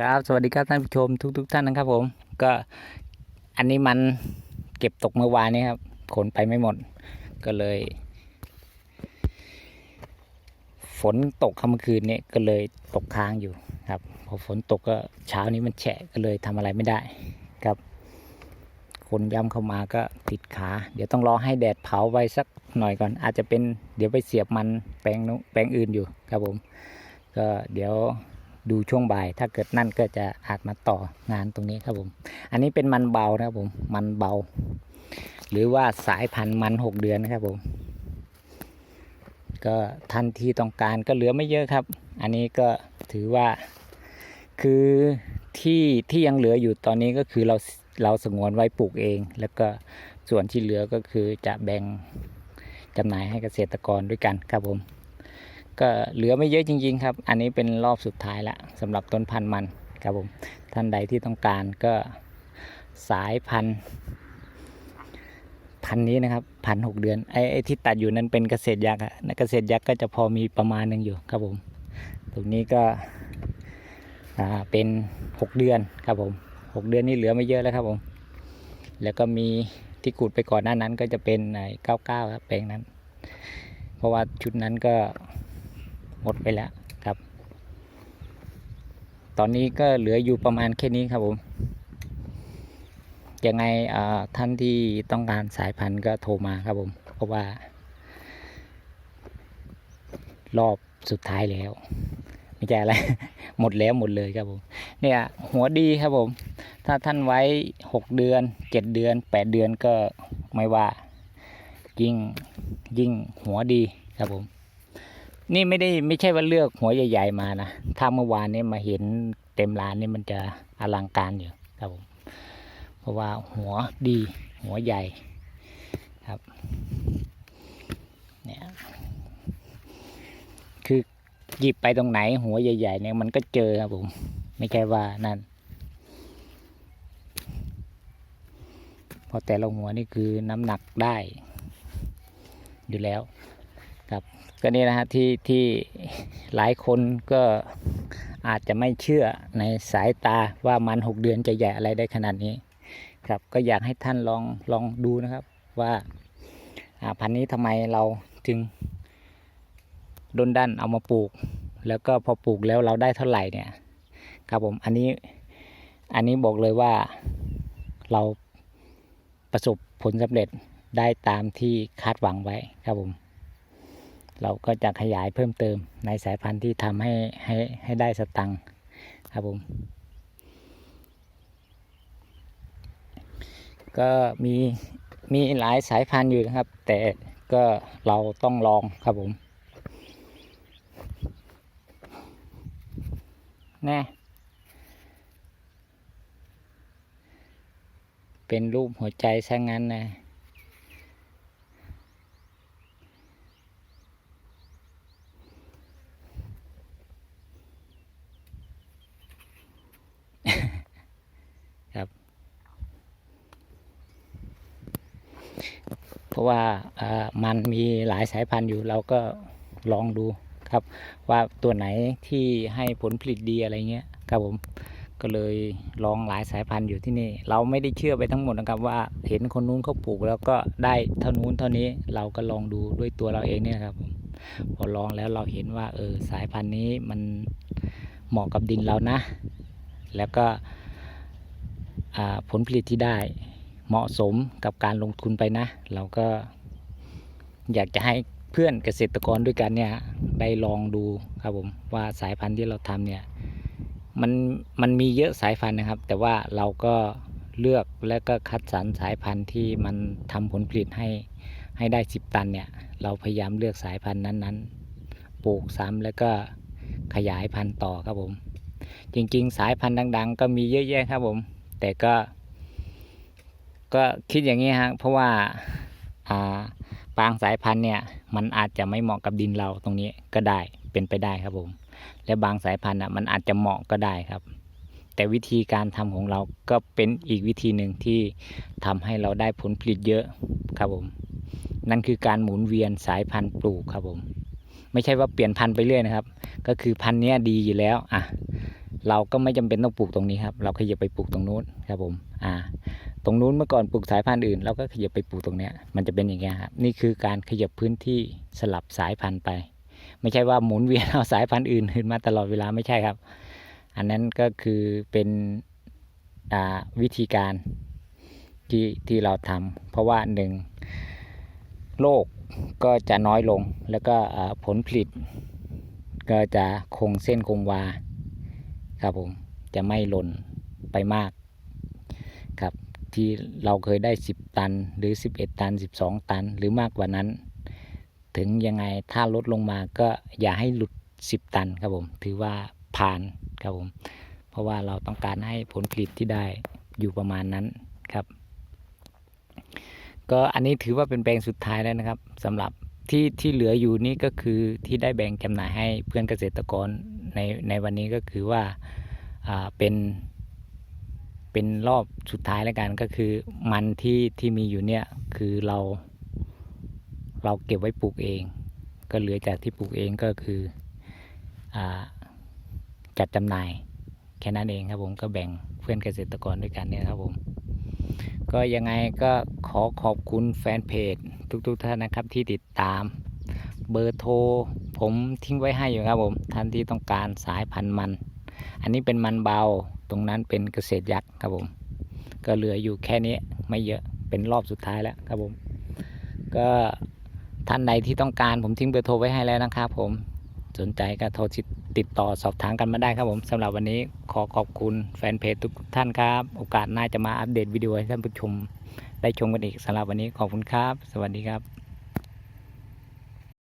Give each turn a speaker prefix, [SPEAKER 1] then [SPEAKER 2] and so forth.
[SPEAKER 1] ครับ สวัสดีครับท่านผู้ชมทุกๆท่านนะครับ ผม ก็อันนี้มันเก็บตกเมื่อวานนี้ครับ ขนไปไม่หมด ก็เลย ฝนตกค่ำคืนนี้ก็เลยตกค้างอยู่ครับ พอฝนตกก็เช้านี้มันแฉะก็เลยทำอะไรไม่ได้ครับ คนย้ำเข้ามาก็ติดขา เดี๋ยวต้องรอให้แดดเผาไว้สักหน่อยก่อน อาจจะเป็นเดี๋ยวไปเสียบมันแปลงนู้แปลงอื่นอยู่ครับผม ก็เดี๋ยว ดูช่วงบ่าย ถ้าเกิดนั่นก็จะอาจมาต่องานตรงนี้ครับผม อันนี้เป็นมันเบานะครับผม มันเบา หรือว่าสายพันธุ์มันหกเดือนนะครับผม ก็ทันทีต้องการก็เหลือไม่เยอะครับ อันนี้ก็ถือว่าคือที่ที่ยังเหลืออยู่ตอนนี้ก็คือเราเราสงวนไว้ปลูกเอง แล้วก็ส่วนที่เหลือก็คือจะแบ่งจำหน่ายให้เกษตรกรด้วยกันครับผม ก็เหลือไม่เยอะจริง ๆ ครับ อันนี้เป็นรอบสุดท้ายละสำหรับต้นพันธุ์มันครับผมท่านใดที่ต้องการก็สายพันธุ์พันนี้นะครับพันหกเดือนไอ้ไอ้ที่ตัดอยู่นั้นเป็นเกษตรยักษ์อะเกษตรยักษ์ก็จะพอมีประมาณหนึ่งอยู่ครับผมตรงนี้ก็เป็นหกเดือนครับผมหกเดือนนี่เหลือไม่เยอะแล้วครับผม แล้วก็มีที่ขุดไปก่อนหน้านั้นก็จะเป็นไอ้เก้าเก้าครับแปลงนั้น เพราะว่าชุดนั้นก็ หมดไปแล้วครับ ตอนนี้ก็เหลืออยู่ประมาณแค่นี้ครับผมยังไงท่านที่ต้องการสายพันธุ์ก็โทรมาครับผมเพราะว่า รอบสุดท้ายแล้วไม่ใช่อะไร หมดแล้วหมดเลยครับผม เนี่ยหัวดีครับผม ถ้าท่านไว้หกเดือนเจ็ดเดือนแปดเดือนก็ไม่ว่า ยิ่งยิ่งหัวดีครับผม นี่ไม่ได้ไม่ใช่ว่าเลือกหัวใหญ่ ๆ มานะ ถ้าเมื่อวานนี้มาเห็นเต็มร้านนี่มันจะอลังการอยู่ครับผม เพราะว่าหัวดีหัวใหญ่ครับ เนี่ย คือหยิบไปตรงไหนหัวใหญ่ ๆ เนี่ยมันก็เจอครับผม ไม่ใช่ว่านั่นพราะแต่ละหัวนี่คือน้ำหนักได้อยู่แล้ว ครับก็นี่นะฮะที่ที่หลายคนก็อาจจะไม่เชื่อในสายตาว่ามันหกเดือนจะใหญ่อะไรได้ขนาดนี้ ครับก็อยากให้ท่านลองลองดูนะครับว่าพันธุ์นี้ทำไมเราถึงดนดันเอามาปลูก แล้วก็พอปลูกแล้วเราได้เท่าไหร่เนี่ยครับผมอันนี้อันนี้บอกเลยว่าเราประสบผลสำเร็จได้ตามที่คาดหวังไว้ครับผม เราก็จะขยายเพิ่มเติมในสายพันธุ์ที่ทำให้ให้ให้ได้สตังค์ครับผมก็มีมีหลายสายพันธุ์อยู่นะครับ แต่ก็เราต้องลองครับผมแน่เป็นรูปหัวใจซะงั้นนะ เพ ราะว่ามันมีหลายสายพันธุ์อยู่เราก็ลองดูครับ ว่าตัวไหนที่ให้ผลผลิตดีอะไรเงี้ยครับผมก็เลยลองหลายสายพันธุ์อยู่ที่นี่ เราไม่ได้เชื่อไปทั้งหมดนะครับว่าเห็นคนนู้นเขาปลูกแล้วก็ได้เท่านู้นเท่านี้เราก็ลองดูด้วยตัวเราเองเนี่ยครับผมพอลองแล้วเราเห็นว่าเออสายพันธุ์นี้มันเหมาะกับดินเรานะ แล้วก็ผลผลิตที่ได้ เหมาะสมกับการลงทุนไปนะ เราก็อยากจะให้เพื่อนเกษตรกรด้วยกันเนี่ยได้ลองดูครับผมว่าสายพันธุ์ที่เราทำเนี่ยมันมันมีเยอะสายพันธุ์นะครับ แต่ว่าเราก็เลือกและก็คัดสรรสายพันธุ์ที่มันทำผลผลิตให้ให้ได้ 10 ตันเนี่ย เราพยายามเลือกสายพันธุ์นั้นๆ ปลูกซ้ำแล้วก็ขยายพันธุ์ต่อครับผม จริงๆ สายพันธุ์ดัง ๆ ก็มีเยอะแยะครับผม แต่ก็ ก็คิดอย่างนี้ฮะเพราะว่าอ่าบางสายพันธุ์เนี่ย มันอาจจะไม่เหมาะกับดินเราตรงนี้ก็ได้เป็นไปได้ครับผม และบางสายพันธุ์อะมันอาจจะเหมาะก็ได้ครับ แต่วิธีการทำของเราก็เป็นอีกวิธีหนึ่งที่ทำให้เราได้ผลผลิตเยอะครับผม นั่นคือการหมุนเวียนสายพันธุ์ปลูกครับผม ไม่ใช่ว่าเปลี่ยนพันธุ์ไปเรื่อยนะครับ ก็คือพันธุ์เนี้ยดีอยู่แล้วอะเราก็ไม่จำเป็นต้องปลูกตรงนี้ครับ เราขยับไปปลูกตรงนู้นครับผม อ่า ตรงนู้นเมื่อก่อนปลูกสายพันธุ์อื่นเราก็ขยับไปปลูกตรงเนี้ยมันจะเป็นอย่างเงี้ยครับนี่คือการขยับพื้นที่สลับสายพันธุ์ไป ไม่ใช่ว่าหมุนเวียนเอาสายพันธุ์อื่นขึ้นมาตลอดเวลาไม่ใช่ครับ อันนั้นก็คือเป็นวิธีการที่ที่เราทำเพราะว่าหนึ่งโรคก็จะน้อยลงแล้วก็ผลผลิต ก็จะคงเส้นคงวาครับผมจะไม่หล่นไปมาก ที่เราเคยได้ 10 ตัน หรือ 11 ตัน 12 ตัน หรือมากกว่านั้น ถึงยังไงถ้าลดลงมาก็อย่าให้หลุด 10 ตันครับผม ถือว่าผ่านครับผม เพราะว่าเราต้องการให้ผลผลิตที่ได้อยู่ประมาณนั้นครับ ก็อันนี้ถือว่าเป็นแปลงสุดท้ายแล้วนะครับสำหรับที่ที่เหลืออยู่นี่ก็คือที่ได้แบ่งจำหน่ายให้เพื่อนเกษตรกรในในวันนี้ก็คือว่าอ่าเป็น เป็นรอบสุดท้ายแล้วกันก็คือมันที่ที่มีอยู่เนี่ยคือเรา เราเก็บไว้ปลูกเอง ก็เหลือจากที่ปลูกเองก็คืออาจัดจำหน่าย แค่นั้นเองครับผมก็แบ่งเพื่อนเกษตรกรด้วยกันเนี่ยครับผมก็ยังไงก็ขอขอบคุณแฟนเพจ ทุกๆท่านนะครับที่ติดตามเบอร์โทรผมทิ้งไว้ให้อยู่ครับผมท่านที่ต้องการสายพันธุ์มัน อันนี้เป็นมันเบา ตรงนั้นเป็นเกษตรยักษ์ครับผม ก็เหลืออยู่แค่นี้ไม่เยอะเป็นรอบสุดท้ายแล้วครับผม ก็ท่านใดที่ต้องการผมทิ้งเบอร์โทรไว้ให้แล้วนะครับผมสนใจก็โทรติดต่อสอบถามกันมาได้ครับผมสำหรับวันนี้ขอขอบคุณแฟนเพจทุกท่านครับ โอกาสหน้าจะมาอัปเดตวิดีโอให้ท่านผู้ชมได้ชมกันอีกสำหรับวันนี้ขอบคุณครับ สวัสดีครับ